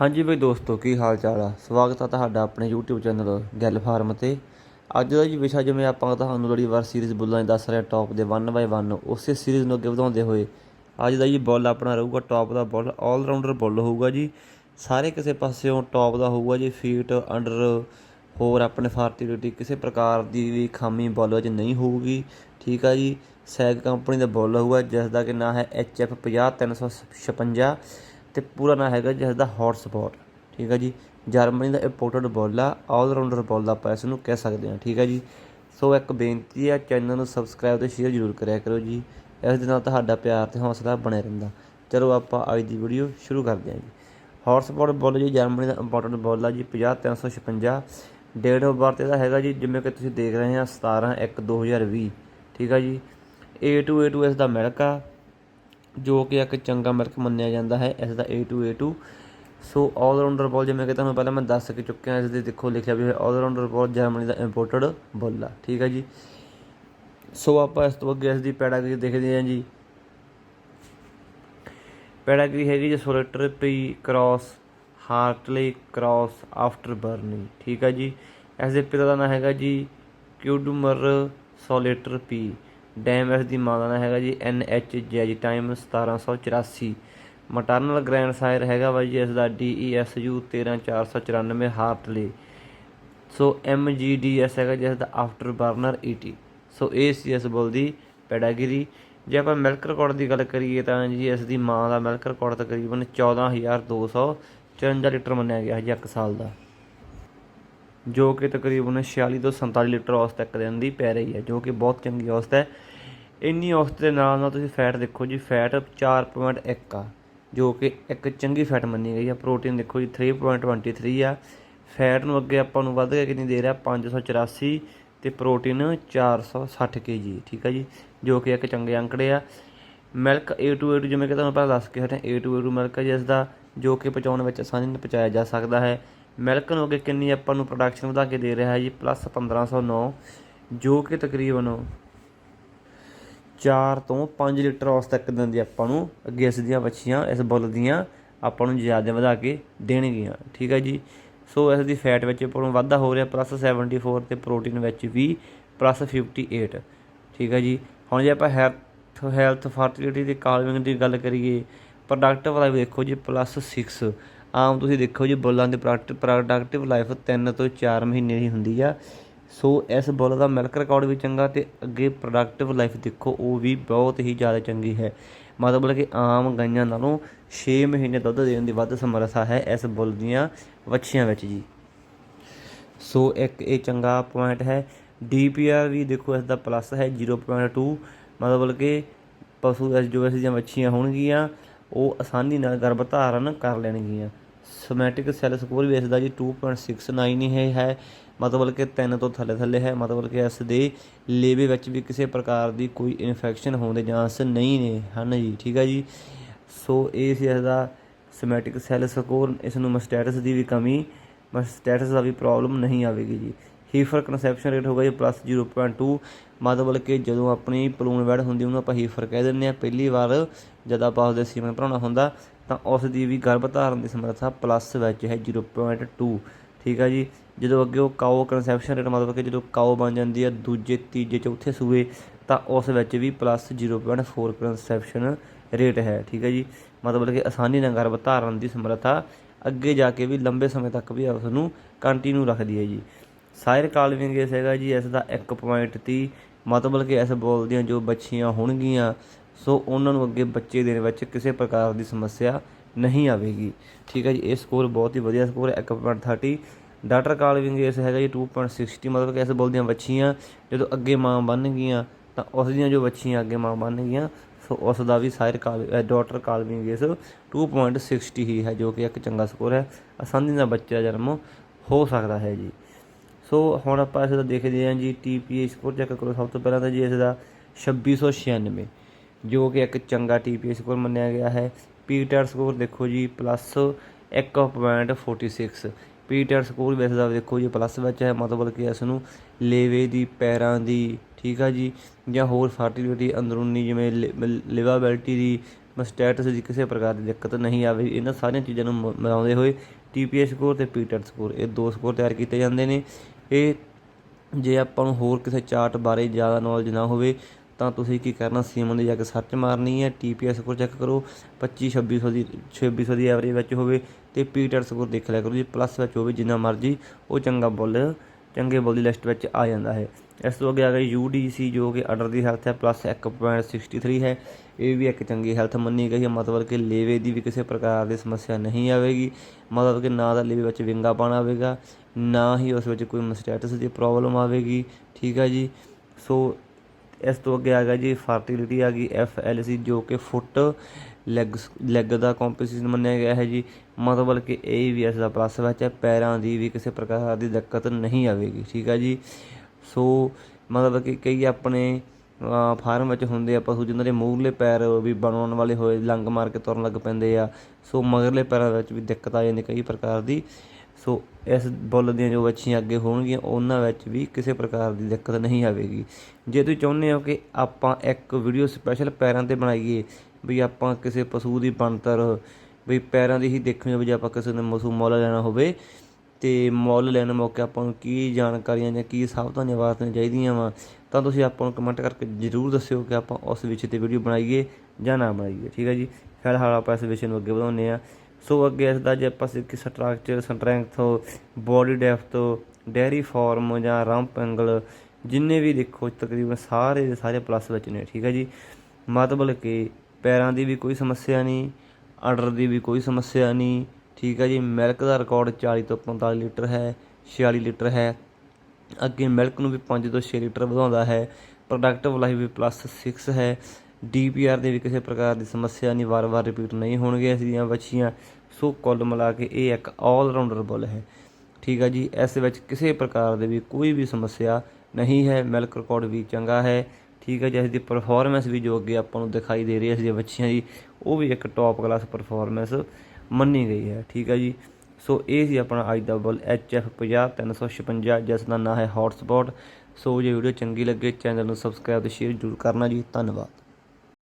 ਹਾਂਜੀ ਬਈ ਦੋਸਤੋ, ਕੀ ਹਾਲ ਚਾਲ ਆ? ਸਵਾਗਤ ਆ ਤੁਹਾਡਾ ਆਪਣੇ YouTube ਚੈਨਲ ਗੱਲ ਫਾਰਮ ਤੇ। ਅੱਜ ਦਾ ਜੀ ਵਿਸ਼ਾ ਜਿਵੇਂ ਆਪਾਂ ਤੁਹਾਨੂੰ ਲੜੀਵਾਰ ਸੀਰੀਜ਼ ਬੁੱਲਾਂ 'ਚ ਦੱਸ ਰਹੇ ਟੌਪ ਦੇ 1 ਬਾਈ 1 ਉਸੇ ਸੀਰੀਜ਼ ਨੂੰ ਅੱਗੇ ਵਧਾਉਂਦੇ ਹੋਏ ਅੱਜ ਦਾ ਜੀ ਬੁੱਲ ਆਪਣਾ ਰਹੂਗਾ ਟੌਪ ਦਾ ਬੁੱਲ 올 ਰਾਊਂਡਰ ਬੁੱਲ ਹੋਊਗਾ ਜੀ। ਸਾਰੇ ਕਿਸੇ ਪਾਸਿਓਂ ਟੌਪ ਦਾ ਹੋਊਗਾ ਜੀ ਫੀਟ ਅੰਡਰ ਹੋਰ ਆਪਣੇ ਫਰਟੀਲਿਟੀ ਕਿਸੇ ਪ੍ਰਕਾਰ ਦੀ ਵੀ ਖਾਮੀ ਬੁੱਲ ਵਿੱਚ ਨਹੀਂ ਹੋਊਗੀ। ਠੀਕ ਆ ਜੀ, ਸੈਗ ਕੰਪਨੀ ਦਾ ਬੁੱਲ ਹੋਊਗਾ ਜਿਸ ਦਾ ਕਿ ਨਾਂ ਹੈ HF 50356 ਤੇ ਪੂਰਾ ਨਾਂ ਹੈਗਾ ਜਿਸ ਦਾ ਹੌਟ ਠੀਕ ਆ ਜੀ। ਜਰਮਨੀ ਦਾ ਇੰਪੋਰਟਡ ਬੋਲ ਆਲ ਰਾਊਂਡਰ ਬੋਲ ਆਪਾਂ ਇਸ ਨੂੰ ਕਹਿ ਸਕਦੇ ਹਾਂ, ਠੀਕ ਹੈ ਜੀ। ਸੋ ਇੱਕ ਬੇਨਤੀ ਆ ਚੈਨਲ ਨੂੰ ਸਬਸਕ੍ਰਾਈਬ ਤੇ ਸ਼ੇਅਰ ਜ਼ਰੂਰ ਕਰਿਆ ਕਰੋ ਜੀ। ਇਸ ਦੇ ਨਾਲ ਤੁਹਾਡਾ ਪਿਆਰ ਤੇ ਹੌਸਲਾ ਬਣਿਆ ਰਹਿੰਦਾ। ਚਲੋ ਆਪਾਂ ਅੱਜ ਦੀ ਵੀਡੀਓ ਸ਼ੁਰੂ ਕਰਦੇ ਹਾਂ ਜੀ। ਹੌਟ ਸਪੌਟ ਬੋਲ ਜੀ, ਜਰਮਨੀ ਦਾ ਇੰਪੋਰਟਡ ਬੋਲ ਆ ਜੀ 50356 ਡੇਟ ਆਫ ਬਰਥ ਇਹਦਾ ਹੈਗਾ ਜੀ, ਜਿਵੇਂ ਕਿ ਤੁਸੀਂ ਦੇਖ ਰਹੇ ਆ 17 1 2020 ਠੀਕ ਆ ਜੀ। A2 A2 ਇਸ ਦਾ ਮਿਲਕ ਆ। ਜੋ ਕਿ ਇੱਕ ਚੰਗਾ ਮਿਲਕ ਮੰਨਿਆ ਜਾਂਦਾ ਹੈ, ਇਸ ਦਾ A2 A2 ਸੋ ਆਲ ਰਾਊਂਡਰ ਬਾਲ ਜਿਵੇਂ ਕਿ ਤੁਹਾਨੂੰ ਪਹਿਲਾਂ ਮੈਂ ਦੱਸ ਕੇ ਚੁੱਕਿਆ, ਇਸ ਦੇ ਦੇਖੋ ਲਿਖਿਆ ਵੀ ਹੋਇਆ ਆਲ ਰਾਊਂਡਰ ਬਾਲ ਜਰਮਨੀ ਦਾ ਇੰਪੋਰਟਡ ਬੁੱਲ ਆ ਠੀਕ ਹੈ ਜੀ। ਸੋ ਆਪਾਂ ਇਸ ਤੋਂ ਅੱਗੇ ਇਸ ਦੀ ਪੈਡਾਗਰੀ ਦੇਖਦੇ ਹਾਂ ਜੀ। ਪੈਡਾਗਰੀ ਹੈਗੀ ਜੀ ਸੋਲੇਟਰ P cross Hartley cross after burning ਠੀਕ ਹੈ ਜੀ। ਇਸ ਦੇ ਪਿਤਾ ਦਾ ਨਾਮ ਹੈਗਾ ਜੀ ਕਿਊਡਮਰ ਸੋਲੇਟਰ ਪੀ ਡੈਮ ਇਸ ਦੀ ਮਾਂ ਦਾ ਨਾਮ ਹੈਗਾ ਜੀ, N H jazz time 1784 maternal grand sire ਹੈਗਾ ਵਾ ਜੀ, ਇਸ ਦਾ D E S U 13494 Hartley so M G D S ਹੈਗਾ ਜਿਸ ਦਾ after burner E T so ਇਹ ਸੀ ਇਸ ਬੁੱਲ ਦੀ ਪੈਡਾਗਰੀ। ਜੇ ਆਪਾਂ ਮਿਲਕ ਰਿਕਾਰਡ ਦੀ ਗੱਲ ਕਰੀਏ ਤਾਂ ਜੀ, ਇਸ ਦੀ ਮਾਂ ਦਾ ਮਿਲਕ ਰਿਕਾਰਡ ਤਕਰੀਬਨ 14254 ਲੀਟਰ ਮੰਨਿਆ ਗਿਆ ਜੀ ਇੱਕ ਸਾਲ ਦਾ। ਜੋ ਕਿ ਤਕਰੀਬਨ 46 ਤੋਂ 47 ਲੀਟਰ ਔਸਤ ਤੱਕ ਦਿਨ ਦੀ ਪੈ ਰਹੀ ਹੈ, ਜੋ ਕਿ ਬਹੁਤ ਚੰਗੀ ਔਸਤ ਹੈ। ਇੰਨੀ ਔਸਤ ਦੇ ਨਾਲ ਨਾਲ ਤੁਸੀਂ ਫੈਟ ਦੇਖੋ ਜੀ ਫੈਟ 4.1 ਆ, ਜੋ ਕਿ ਇੱਕ ਚੰਗੀ ਫੈਟ ਮੰਨੀ ਗਈ ਆ ਪ੍ਰੋਟੀਨ ਦੇਖੋ ਜੀ 3.23 ਆ। ਫੈਟ ਨੂੰ ਅੱਗੇ ਆਪਾਂ ਨੂੰ ਵੱਧ ਕੇ ਕਿੰਨੀ ਦੇ ਰਿਹਾ? 584 ਤੇ ਪ੍ਰੋਟੀਨ 460 kg, ਠੀਕ ਆ ਜੀ, ਜੋ ਕਿ ਇੱਕ ਚੰਗੇ ਅੰਕੜੇ ਆ। ਮਿਲਕ A2A2 ਜਿਵੇਂ ਕਿ ਤੁਹਾਨੂੰ ਪਹਿਲਾਂ ਦੱਸ ਕੇ ਹਟਿਆ A2A2 ਮਿਲਕ ਹੈ ਜਿਸ ਦਾ ਜੋ ਕਿ ਪਚਾਉਣ ਵਿੱਚ ਆਸਾਨੀ ਨਾਲ ਪਚਾਇਆ ਜਾ ਸਕਦਾ ਹੈ। ਮਿਲਕ ਨੂੰ ਅੱਗੇ ਕਿੰਨੀ ਆਪਾਂ ਨੂੰ ਪ੍ਰੋਡਕਸ਼ਨ ਵਧਾ ਕੇ ਦੇ ਰਿਹਾ ਹੈ ਜੀ ਪਲੱਸ 1509 ਜੋ ਕਿ ਤਕਰੀਬਨ 4 ਤੋਂ 5 ਲੀਟਰ ਉਸ ਤੱਕ ਦਿੰਦੀ ਆਪਾਂ ਨੂੰ ਅੱਗੇ ਇਸ ਦੀਆਂ ਬੱਚੀਆਂ ਇਸ ਬੁੱਲ ਦੀਆਂ ਆਪਾਂ ਨੂੰ ਜ਼ਿਆਦਾ ਵਧਾ ਕੇ ਦੇਣਗੀਆਂ, ਠੀਕ ਹੈ ਜੀ? ਸੋ ਇਸ ਦੀ ਫੈਟ ਵਿੱਚ ਆਪਾਂ ਨੂੰ ਵਾਧਾ ਹੋ ਰਿਹਾ ਪਲੱਸ 74 ਤੇ ਪ੍ਰੋਟੀਨ ਵਿੱਚ ਵੀ ਪਲੱਸ 58 ਠੀਕ ਹੈ ਜੀ? ਹੁਣ ਜੇ ਆਪਾਂ ਹੈਲਥ ਹੈਲਥ ਫਰਟੀਲਿਟੀ ਦੀ ਕਾਲਵਿੰਗ ਦੀ ਗੱਲ ਕਰੀਏ ਪ੍ਰੋਡਕਟ ਵਾਲਾ ਵੀ ਦੇਖੋ ਜੀ ਪਲੱਸ 6 ਆਮ ਤੁਸੀਂ ਦੇਖੋ ਜੀ ਬੁੱਲਾਂ ਦੀ ਪ੍ਰੋਡਕਟ ਪ੍ਰੋਡਕਟਿਵ ਲਾਈਫ 3 ਤੋਂ 4 ਮਹੀਨੇ ਦੀ ਹੁੰਦੀ ਆ। ਸੋ ਇਸ ਬੁੱਲ ਦਾ ਮਿਲਕ ਰਿਕਾਰਡ ਵੀ ਚੰਗਾ ਤੇ ਅੱਗੇ ਪ੍ਰੋਡਕਟਿਵ ਲਾਈਫ ਦੇਖੋ, ਉਹ ਵੀ ਬਹੁਤ ਹੀ ਜ਼ਿਆਦਾ ਚੰਗੀ ਹੈ। ਮਤਲਬ ਕਿ ਆਮ ਗਾਈਆਂ ਨਾਲੋਂ 6 ਮਹੀਨੇ ਦੁੱਧ ਦੇਣ ਦੀ ਵੱਧ ਸਮਰੱਥਾ ਹੈ ਇਸ ਬੁੱਲ ਦੀਆਂ ਵੱਛੀਆਂ ਵਿੱਚ ਜੀ। ਸੋ ਇੱਕ ਇਹ ਚੰਗਾ ਪੁਆਇੰਟ ਹੈ। ਡੀਪੀਆਰ ਵੀ ਦੇਖੋ ਇਸ ਦਾ ਪਲੱਸ ਹੈ 0.2 ਮਤਲਬ ਕਿ ਪਸ਼ੂ ਇਸ ਜੋ ਇਸ ਦੀਆਂ ਵੱਛੀਆਂ ਹੋਣਗੀਆਂ। ਉਹ ਆਸਾਨੀ ਨਾਲ ਗਰਭ ਧਾਰਨ ਕਰ ਲੈਣਗੀਆਂ। ਸਮੈਟਿਕ ਸੈੱਲ ਸਕੋਰ ਵੀ ਇਸ ਦਾ ਜੀ 2.69 ਹੀ ਹੈ ਹੈ। ਮਤਲਬ ਕਿ 3 ਤੋਂ ਥੱਲੇ ਥੱਲੇ ਹੈ। ਮਤਲਬ ਕਿ ਇਸ ਦੇ ਲੇਵੇ ਵਿੱਚ ਵੀ ਕਿਸੇ ਪ੍ਰਕਾਰ ਦੀ ਕੋਈ ਇਨਫੈਕਸ਼ਨ ਹੋਣ ਦੇ ਚਾਂਸ ਨਹੀਂ ਨੇ। ਹਨ ਜੀ, ਠੀਕ ਹੈ ਜੀ? ਸੋ ਇਹ ਸੀ ਇਸ ਦਾ ਸਮੈਟਿਕ ਸੈੱਲ ਸਕੋਰ ਇਸ ਨੂੰ ਮਸਟੈਟਸ ਦੀ ਵੀ ਕਮੀ ਮਸਟੈਟਸ ਦਾ ਵੀ ਪ੍ਰੋਬਲਮ ਨਹੀਂ ਆਵੇਗੀ ਜੀ। ਹੀਫਰ ਕਨਸੈਪਸ਼ਨ ਰੇਟ ਹੋਗਾ ਜੀ ਪਲੱਸ 0.2 ਮਤਲਬ ਕਿ ਜਦੋਂ ਆਪਣੀ ਪਲੂਨ ਵੈਡ ਹੁੰਦੀ ਉਹਨੂੰ ਆਪਾਂ ਹੀਫਰ ਕਹਿ ਦਿੰਦੇ ਆ ਪਹਿਲੀ ਵਾਰ ਜਦ ਆਪਾਂ ਉਸਦੇ ਸੀਮਨ ਭਰਾਉਣਾ ਹੁੰਦਾ, ਤਾਂ ਉਸ ਦੀ ਵੀ ਗਰਭ ਧਾਰਨ ਦੀ ਸਮਰੱਥਾ ਪਲੱਸ ਵਿੱਚ ਹੈ 0.2 ਠੀਕ ਆ ਜੀ? ਜਦੋਂ ਅੱਗੇ ਉਹ ਕਾਓ ਕਨਸੈਪਸ਼ਨ ਰੇਟ ਮਤਲਬ ਕਿ ਜਦੋਂ ਕਾਓ ਬਣ ਜਾਂਦੀ ਹੈ ਦੂਜੇ, ਤੀਜੇ, ਚੌਥੇ ਸੂਏ, ਤਾਂ ਉਸ ਵਿੱਚ ਵੀ ਪਲੱਸ 0.4 ਕਨਸੈਪਸ਼ਨ ਰੇਟ ਹੈ। ਠੀਕ ਹੈ ਜੀ? ਮਤਲਬ ਕਿ ਆਸਾਨੀ ਨਾਲ ਗਰਭ ਧਾਰਨ ਦੀ ਸਮਰੱਥਾ ਅੱਗੇ ਜਾ ਕੇ ਵੀ ਲੰਬੇ ਸਮੇਂ ਤੱਕ ਵੀ ਉਸ ਨੂੰ ਕੰਟੀਨਿਊ ਰੱਖਦੀ ਹੈ ਜੀ। ਸਾਇਰ ਕਾਲਵਿੰਗ ਇਸ ਹੈਗਾ ਜੀ, ਇਸ ਦਾ 1.30 ਮਤਲਬ ਕਿ ਇਸ ਬੋਲ ਦੀਆਂ ਜੋ ਬੱਚੀਆਂ ਹੋਣਗੀਆਂ, ਸੋ ਉਹਨਾਂ ਨੂੰ ਅੱਗੇ ਬੱਚੇ ਦੇਣ ਵਿੱਚ ਕਿਸੇ ਪ੍ਰਕਾਰ ਦੀ ਸਮੱਸਿਆ ਨਹੀਂ ਆਵੇਗੀ। ਠੀਕ ਹੈ ਜੀ, ਇਹ ਸਕੋਰ ਬਹੁਤ ਹੀ ਵਧੀਆ ਸਕੋਰ ਹੈ 1.30 ਡਾਟਰ ਕਾਲਵਿੰਗ ਇਸ ਹੈਗਾ ਜੀ 2.60 ਮਤਲਬ ਕਿ ਇਸ ਬੋਲ ਦੀਆਂ ਬੱਚੀਆਂ ਜਦੋਂ ਅੱਗੇ ਮਾਂ ਬਣਨਗੀਆਂ ਤਾਂ ਉਸ ਦੀਆਂ ਜੋ ਬੱਚੀਆਂ ਅੱਗੇ ਮਾਂ ਬਣਨਗੀਆਂ ਸੋ ਉਸ ਦਾ ਵੀ ਸਾਇਰ ਕਾਲ ਡਾਟਰ ਕਾਲਵਿੰਗ ਇਸ 2.60 ਹੀ ਹੈ, ਜੋ ਕਿ ਇੱਕ ਚੰਗਾ ਸਕੋਰ ਹੈ। ਆਸਾਨੀ ਨਾਲ ਬੱਚੇ ਦਾ ਜਨਮ ਹੋ ਸਕਦਾ ਹੈ ਜੀ। ਸੋ ਹੁਣ ਆਪਾਂ ਇਸ ਦਾ ਦੇਖਦੇ ਹਾਂ ਜੀ ਟੀਪੀਏ ਸਕੋਰ ਚੈੱਕ ਕਰੋ। ਸਭ ਤੋਂ ਪਹਿਲਾਂ ਤਾਂ ਜੀ ਇਸ ਦਾ 2696 ਜੋ ਕਿ ਇੱਕ ਚੰਗਾ ਟੀਪੀਏ ਸਕੋਰ ਮੰਨਿਆ ਗਿਆ ਹੈ। ਪੀਟਰ ਸਕੋਰ ਦੇਖੋ ਜੀ ਪਲੱਸ 1.46 ਪੀਟਰ ਸਕੋਰ ਵੀ ਇਸ ਦਾ ਦੇਖੋ ਜੀ ਪਲੱਸ ਵਿੱਚ ਹੈ। ਮਤਲਬ ਕਿ ਇਸ ਨੂੰ ਲੇਵੇ ਦੀ, ਪੈਰਾਂ ਦੀ, ਠੀਕ ਆ ਜੀ? ਜਾਂ ਹੋਰ ਫਰਟੀਲਿਟੀ ਅੰਦਰੂਨੀ ਜਿਵੇਂ ਲਿਵਾਬਿਲਟੀ ਦੀ ਮਸਟੈਟਸ ਦੀ ਕਿਸੇ ਪ੍ਰਕਾਰ ਦੀ ਦਿੱਕਤ ਨਹੀਂ ਆਵੇ। ਇਹਨਾਂ ਸਾਰੀਆਂ ਚੀਜ਼ਾਂ ਨੂੰ ਮ- ਮਿਲਾਉਂਦੇ ਹੋਏ ਟੀਪੀਐਸ ਸਕੋਰ ਤੇ ਪੀਟੈਟ ਸਕੋਰ ਇਹ ਦੋ ਸਕੋਰ ਤਿਆਰ ਕੀਤੇ ਜਾਂਦੇ ਨੇ। ਇਹ ਜੇ ਆਪਾਂ ਨੂੰ ਹੋਰ ਕਿਸੇ ਚਾਰਟ ਬਾਰੇ ਜ਼ਿਆਦਾ ਨੌਲੇਜ ਨਾ ਹੋਵੇ, ਤਾਂ ਤੁਸੀਂ ਕੀ ਕਰਨਾ, ਸੀਮਨ ਦੀ ਜਾ ਕੇ ਸਰਚ ਮਾਰਨੀ ਹੈ ਟੀਪੀਐਸ ਸਕੋਰ ਚੈੱਕ ਕਰੋ 25 2600 ਦੀ 2600 ਦੀ ਐਵਰੇਜ ਵਿੱਚ ਹੋਵੇ ਤੇ ਪੀਟੈਟ ਸਕੋਰ ਦੇਖ ਲਿਆ ਕਰੋ ਜੀ ਪਲੱਸ ਵਿੱਚ ਹੋਵੇ ਜਿੰਨਾ ਮਰਜ਼ੀ, ਉਹ ਚੰਗਾ ਬੋਲ ਚੰਗੇ ਬੁੱਲ ਦੀ ਲਿਸਟ ਵਿੱਚ ਆ ਜਾਂਦਾ ਹੈ। ਇਸ ਤੋਂ ਅੱਗੇ ਆ ਗਿਆ ਯੂਡੀਸੀ ਜੋ ਕਿ ਆਰਡਰ ਦੀ ਹੈਲਥ ਹੈ ਪਲੱਸ 1.63 ਹੈ। ਇਹ ਵੀ ਇੱਕ ਚੰਗੀ ਹੈਲਥ ਮੰਨੀ ਗਈ ਹੈ, ਮਤਲਬ ਕਿ ਲੇਵੇ ਦੀ ਵੀ ਕਿਸੇ ਪ੍ਰਕਾਰ ਦੀ ਸਮੱਸਿਆ ਨਹੀਂ ਆਵੇਗੀ। ਮਤਲਬ ਕਿ ਨਾ ਤਾਂ ਲੇਵੇ ਵਿੱਚ ਵਿੰਗਾ ਪਾਣਾ ਆਵੇਗਾ, ਨਾ ਹੀ ਉਸ ਵਿੱਚ ਕੋਈ ਮਸਟੈਟਸ ਦੀ ਪ੍ਰੋਬਲਮ ਆਵੇਗੀ, ਠੀਕ ਹੈ ਜੀ? ਸੋ ਇਸ ਤੋਂ ਅੱਗੇ ਆ ਗਿਆ ਜੀ ਫਰਟੀਲਿਟੀ ਆ ਗਈ ਐਫ ਐਲ ਸੀ ਜੋ ਕਿ ਫੁੱਟ ਲੈਗ ਲੈਗ ਦਾ ਕੰਪੀਟੀਸ਼ਨ ਮੰਨਿਆ ਗਿਆ ਹੈ ਜੀ। ਮਤਲਬ ਕਿ ਇਹ ਵੀ ਇਸ ਦਾ ਪਲੱਸ ਵਿੱਚ ਹੈ, ਪੈਰਾਂ ਦੀ ਵੀ ਕਿਸੇ ਪ੍ਰਕਾਰ ਦੀ ਦਿੱਕਤ ਨਹੀਂ ਆਵੇਗੀ, ਠੀਕ ਹੈ ਜੀ। ਸੋ ਮਤਲਬ ਕਿ ਕਈ ਆਪਣੇ ਫਾਰਮ ਵਿੱਚ ਹੁੰਦੇ ਆ ਪਸ਼ੂ ਜਿਨ੍ਹਾਂ ਦੇ ਮੂਹਰਲੇ ਪੈਰ ਵੀ ਬਣਾਉਣ ਵਾਲੇ ਹੋਏ, ਲੰਗ ਮਾਰ ਕੇ ਤੁਰਨ ਲੱਗ ਪੈਂਦੇ ਆ। ਸੋ ਮਗਰਲੇ ਪੈਰਾਂ ਵਿੱਚ ਵੀ ਦਿੱਕਤ ਆ ਜਾਂਦੀ ਕਈ ਪ੍ਰਕਾਰ ਦੀ। ਸੋ ਇਸ ਬੁੱਲ ਦੀਆਂ ਜੋ ਵੱਛੀਆਂ ਅੱਗੇ ਹੋਣਗੀਆਂ, ਉਹਨਾਂ ਵਿੱਚ ਵੀ ਕਿਸੇ ਪ੍ਰਕਾਰ ਦੀ ਦਿੱਕਤ ਨਹੀਂ ਆਵੇਗੀ। ਜੇ ਤੁਸੀਂ ਚਾਹੁੰਦੇ ਹੋ ਕਿ ਆਪਾਂ ਇੱਕ ਵੀਡੀਓ ਸਪੈਸ਼ਲ ਪੈਰਾਂ ਤੇ ਬਣਾਈਏ ਵੀ ਆਪਾਂ ਕਿਸੇ ਪਸ਼ੂ ਦੀ ਬਣਤਰ ਵੀ ਪੈਰਾਂ ਦੀ ਹੀ ਦੇਖਣੀ ਹੋਵੇ ਜੇ ਆਪਾਂ ਕਿਸੇ ਨੇ ਪਸ਼ੂ ਮੁੱਲ ਲੈਣਾ ਹੋਵੇ ਤੇ ਮੁੱਲ ਲੈਣ ਮੌਕੇ ਆਪਾਂ ਨੂੰ ਕੀ ਜਾਣਕਾਰੀਆਂ ਜਾਂ ਕੀ ਸਾਵਧਾਨੀਆਂ ਵਰਤਣੀਆਂ ਚਾਹੀਦੀਆਂ ਵਾ, ਤਾਂ ਤੁਸੀਂ ਆਪਾਂ ਨੂੰ ਕਮੈਂਟ ਕਰਕੇ ਜ਼ਰੂਰ ਦੱਸਿਓ ਕਿ ਆਪਾਂ ਉਸ ਵਿਸ਼ੇ ਤੇ ਵੀਡੀਓ ਬਣਾਈਏ ਜਾਂ ਨਾ ਬਣਾਈਏ, ਠੀਕ ਹੈ ਜੀ? ਫਿਲਹਾਲ ਆਪਾਂ ਇਸ ਵਿਸ਼ੇ ਨੂੰ ਅੱਗੇ ਵਧਾਉਂਦੇ ਆ ਸੋ ਅੱਗੇ ਇਸ ਦਾ ਜੇ ਆਪਾਂ ਸਿੱਖੀ structure strength body depth dairy farm ਜਾਂ ਰੰਪ ਐਂਗਲ ਜਿੰਨੇ ਵੀ ਦੇਖੋ ਤਕਰੀਬਨ ਸਾਰੇ ਦੇ ਸਾਰੇ ਪਲੱਸ ਵਿੱਚ ਨੇ, ਠੀਕ ਹੈ ਜੀ? ਮਤਲਬ ਕਿ ਪੈਰਾਂ ਦੀ ਵੀ ਕੋਈ ਸਮੱਸਿਆ ਨਹੀਂ ਆਰਡਰ ਦੀ ਵੀ ਕੋਈ ਸਮੱਸਿਆ ਨਹੀਂ, ਠੀਕ ਹੈ ਜੀ? ਮਿਲਕ ਦਾ ਰਿਕਾਰਡ 40 ਤੋਂ 45 ਲੀਟਰ ਹੈ 46 ਲੀਟਰ ਹੈ। ਅੱਗੇ ਮਿਲਕ ਨੂੰ ਵੀ 5 ਤੋਂ 6 ਲੀਟਰ ਵਧਾਉਂਦਾ ਹੈ। ਪ੍ਰੋਡਕਟਿਵ ਲਾਈਫ ਵੀ ਪਲੱਸ 6 ਹੈ। ਡੀਪੀਆਰ ਦੇ ਵੀ ਕਿਸੇ ਪ੍ਰਕਾਰ ਦੀ ਸਮੱਸਿਆ ਨਹੀਂ, ਵਾਰ-ਵਾਰ ਰਿਪੀਟ ਨਹੀਂ ਹੋਣਗੇ ਇਸ ਦੀਆਂ ਵੱਛੀਆਂ। ਸੋ ਕੁੱਲ ਮਿਲਾ ਕੇ ਇਹ ਇੱਕ ਆਲ ਰਾਊਂਡਰ ਬੁੱਲ ਹੈ। ਠੀਕ ਹੈ ਜੀ? ਇਸ ਵਿੱਚ ਕਿਸੇ ਪ੍ਰਕਾਰ ਦੇ ਵੀ ਕੋਈ ਵੀ ਸਮੱਸਿਆ ਨਹੀਂ ਹੈ। ਮਿਲਕ ਰਿਕਾਰਡ ਵੀ ਚੰਗਾ ਹੈ। ਠੀਕ ਹੈ ਜੀ ਇਸ ਦੀ ਪਰਫਾਰਮੈਂਸ ਵੀ ਜੋ ਅੱਗੇ ਆਪਾਂ ਨੂੰ ਦਿਖਾਈ ਦੇ ਰਹੀ ਹੈ ਇਸ ਦੀਆਂ ਬੱਚੀਆਂ ਦੀ ਉਹ ਵੀ ਇੱਕ ਟੌਪ ਕਲਾਸ ਪਰਫਾਰਮੈਂਸ ਮੰਨੀ ਗਈ ਹੈ, ਠੀਕ ਹੈ ਜੀ। ਸੋ ਇਹ ਸੀ ਆਪਣਾ ਅੱਜ ਦਾ ਬੁੱਲ HF 50356 ਜਿਸ ਦਾ ਨਾਮ ਹੈ ਹੌਟਸਪੌਟ ਸੋ ਜੇ ਵੀਡੀਓ ਚੰਗੀ ਲੱਗੇ, ਚੈਨਲ ਨੂੰ ਸਬਸਕ੍ਰਾਈਬ ਤੇ ਸ਼ੇਅਰ ਜ਼ਰੂਰ ਕਰਨਾ ਜੀ, ਧੰਨਵਾਦ।